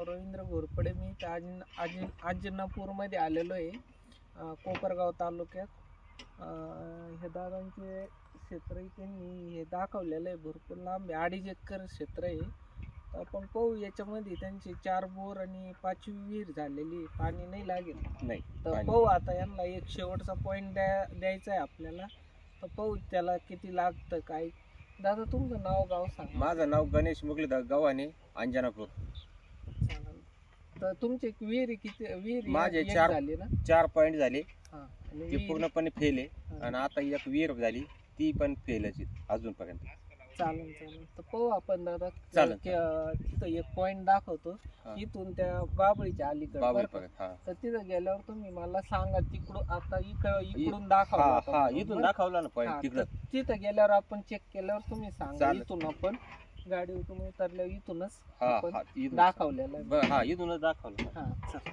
नाव रवींद्र घोरपडे. मी इथं आजिन आजिन आजिनापूरमध्ये आलेलो आहे कोपरगाव तालुक्यात. हे दादांचे क्षेत्र त्यांनी हे दाखवलेलं आहे. भरपूर लांब आहे. अडीच एकर क्षेत्र आहे. तर आपण पाहू याच्यामध्ये त्यांचे चार बोर आणि पाचवी विहीर झालेली पाणी नाही लागेल. नाही तर पाणी. पाहू आता यांना एक शेवटचा पॉईंट द्या द्यायचा आहे आपल्याला. तर पाहू त्याला किती लागतं काय. दादा तुमचं नाव गाव सांगा. माझं नाव गणेश मुगलीधर गव्हाणे अंजनापूर. तर तुमची एक विहीर किती विहीर माझे एक चार- झाली ना? चार पॉईंट झाले. हा आणि ती विहीर- पूर्णपणे फेल. आहे हा. आणि आता एक विहीर झाली. ती पण फेलच आहे अजूनपर्यंत. चालेल चालेल. तर पाहू आपण दादा. चालेल. की, तिथं एक पॉईंट दाखवतो. हा. इथून त्या बाबळीच्या अलीकडे बरं का? हा. तर तिथं गेल्यावर तुम्ही मला सांगा तिकडून आता इक इकडून हा दाखवा हा इथून दाखवला ना पॉईंट तिकडं. तिथं गेल्यावर आपण चेक केल्यावर तुम्ही सांगा. चालेल. इथून आपण गाडी उतरून उतरल्यावर इथूनच हा आपण हा इथून दाखवलेलं आहे. बरं, हा इथूनच दाखवलं. हा चल.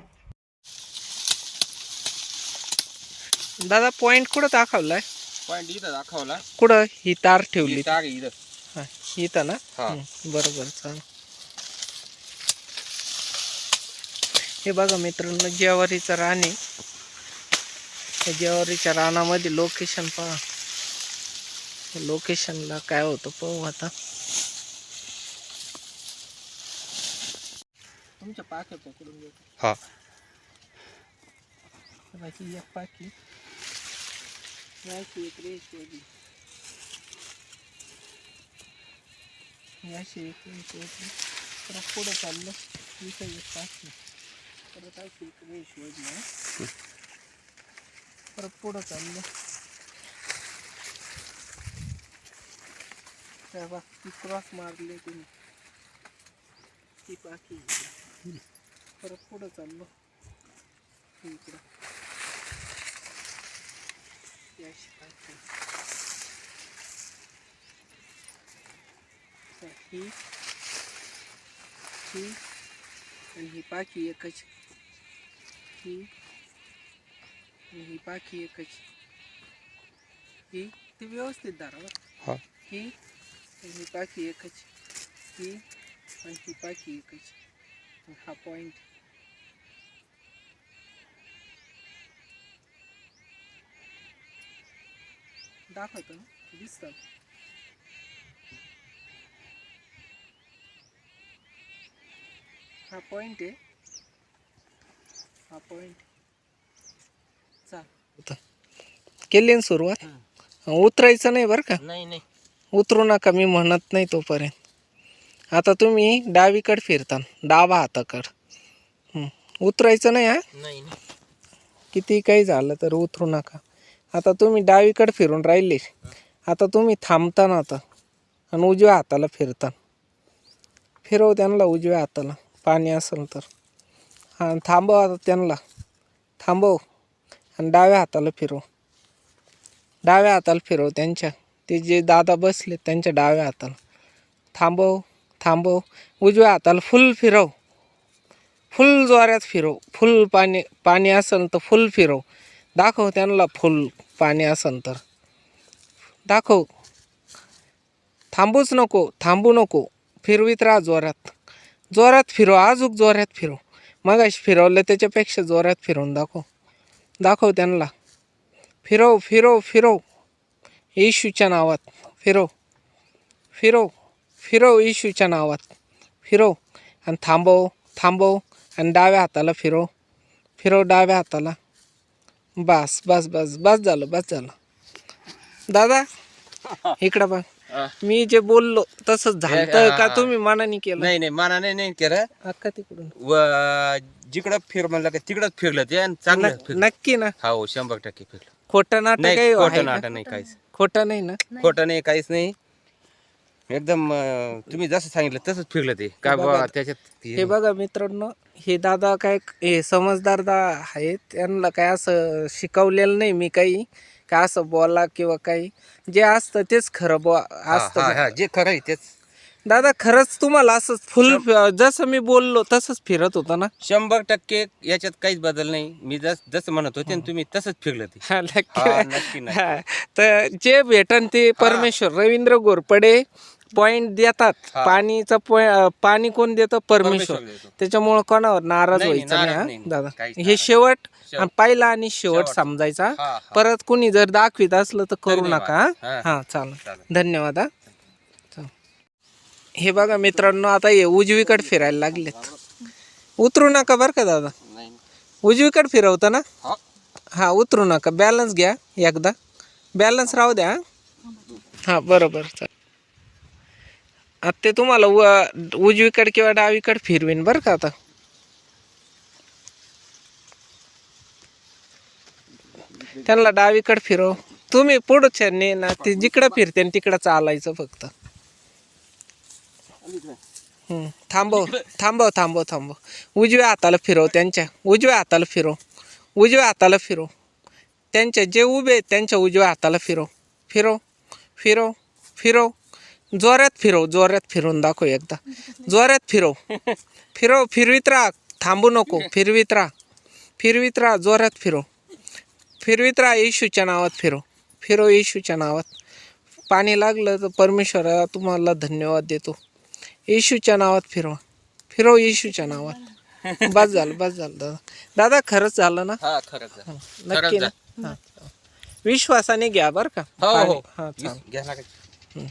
दादा पॉइंट कुठं दाखवलाय? पॉईंट इथं दाखवला. कुठं? ही तार ठेवली. तार आहे इथं. हा, इथं ना? हा. हं, बरोबर चाल हे बघा मित्रांनो जेवारीचं रान आहे त्या जेवारीच्या रानामध्ये लोकेशन पहा. लोकेशनला काय होतं पाहू आता. तुमच्या पाक्या पकडून घेतो हा. एक पाकी. याची एक रेष वेगळी. एक रेष वेगळी. परत पुढं चाललं. इथं एक पाकी. परत अशी एक रेष वेगळी. परत पुढं चाललं. त्या क्रॉस मारली तुम्ही ती पाकी. परत पुढं चाललो. इकडं. तर ही ही आणि ही पाकी एकच. ही आणि ही पाकी एकच. ही ती व्यवस्थित धरा बरं. हा आणि ही पाकी एकच. ही आणि ही पाकी एकच. हा पॉइंट दाखवतो दिसतात हा पॉइंट आहे. हा पॉइंट चाल. केली ना सुरुवात? उतरायचं नाही बरं का? नाही नाही. उतरू नका मी म्हणत नाही तोपर्यंत. आता तुम्ही डावीकडे फिरता डावा हाताकड. उतरायचं नाही हा? नाही किती काही झालं तर उतरू नका. आता तुम्ही डावीकडे फिरून राहिले. आता तुम्ही थांबता ना आता. आणि उजव्या हाताला फिरता. फिरव त्यांना उजव्या हाताला. पाणी असेल तर. हां थांबव आता त्यांना. थांबव. आणि डाव्या हाताला फिरव. डाव्या हाताला फिरव त्यांच्या. ते जे दादा बसले त्यांच्या डाव्या हाताला. थांबव. थांबव. उजव्या हाताला फुल फिरव. फुल ज्वाऱ्यात फिरव. फुल पाणी पाणी असेल तर फुल फिरव. दाखव त्यांना फुल पाणी असेल तर. दाखव. थांबूच नको थांबू नको. फिरवीत राहा जोरात. जोरात फिरव आजूक जोरात फिरव. मग फिरवलं त्याच्यापेक्षा जोरात फिरवून दाखव. दाखव त्यांना. फिरव फिरव फिरव. येशूच्या नावात. फिरव. फिरव. फिरव येशूच्या नावात. फिरव आणि थांबव थांबव आणि डाव्या हाताला फिरव. फिरव डाव्या हाताला. बस बस बस बस झालं बस झालं. दादा इकडं बघ. मी जे बोललो तसंच झालं. का तुम्ही मनाने केलं? नाही नाही मनाने नाही केलं. अक्का तिकडून. व जिकडं फिर म्हणलं का तिकडंच फिरलं ते आणि चांगलं नक्की ना. हो शंभर टक्के फिरलं. खोटं नाटक काही खोटं? नाटक नाही काहीच. खोटं नाही ना? खोटं नाही काहीच नाही. एकदम अं, तुम्ही जसं सांगितलं तसंच फिरलं ते. बाबा त्याच्यात हे बघा मित्रांनो हे दादा काय हे समजदार दा आहेत. त्यांना काय असं शिकवलेलं नाही मी काही काय असं बोला किंवा काही. जे असतं तेच खरं हा, असतं हा, हा, जे खरं आहे तेच. दादा खरंच तुम्हाला असं फुल जसं मी बोललो तसंच फिरत होतं ना. शंभर टक्के याच्यात काहीच बदल नाही. मी जस जसं म्हणत होते ना तुम्ही तसंच फिरलं ते. हा, नक्की. हा, नक्की नक्की. हा, तर जे भेटन ते परमेश्वर रवींद्र घोरपडे पॉइंट देतात हा. पाणीचं पाणी कोण देतं परमेश्वर परमेश्वर देतो. त्याच्यामुळे कोणावर नाराज नाही, व्हायचं नाही हा, दादा काहीच हे नाराज शेवट शेवट. आणि पहिला आणि शेवट शेवट. समजायचा हा, हा. परत कुणी जर दाखवित असलं तर करू धन्यवाद. नका हा? हा. हा चालेल चालेल. धन्यवाद हा चालेल. हे बघा मित्रांनो आता हे उजवीकडे फिरायला लागलेत उतरू नका बरं का दादा नाही उजवीकडे फिरवतं ना हा. हा उतरू नका बॅलन्स घ्या एकदा बॅलन्स राहू द्या हा बरोबर चालेल आता ते तुम्हाला उ उजवीकडे किंवा डावीकडे फिरवीन बरं का आता. त्यांना डावीकडे फिरव. तुम्ही पुढच्या ना ते जिकडं फिरते तिकडं चालायचं फक्त. हम्म. थांबव थांबव थांबव थांबव. उजव्या हाताला फिरव त्यांच्या. उजव्या हाताला फिरव. उजव्या हाताला फिरव. त्यांच्या जे उभे आहेत त्यांच्या उजव्या हाताला फिरव. फिरव फिरव फिरव. जोरात फिरव जोरात फिरवून दाखव एकदा. जोरात फिरव. फिरव फिरवीत राहा. थांबू नको. फिरवीत राहा. फिरवीत राहा जोरात फिरव. फिरवीत राहा येशूच्या नावात फिरव. फिरव येशूच्या नावात. पाणी लागलं तर परमेश्वरा तुम्हाला धन्यवाद देतो. येशूच्या नावात फिरवा. फिरव येशूच्या नावात. बस झालं बस झालं. दादा दादा खरंच झालं. ना. नक्की ना? विश्वासाने घ्या बरं का. हो हो. हां चालेल. घ्या.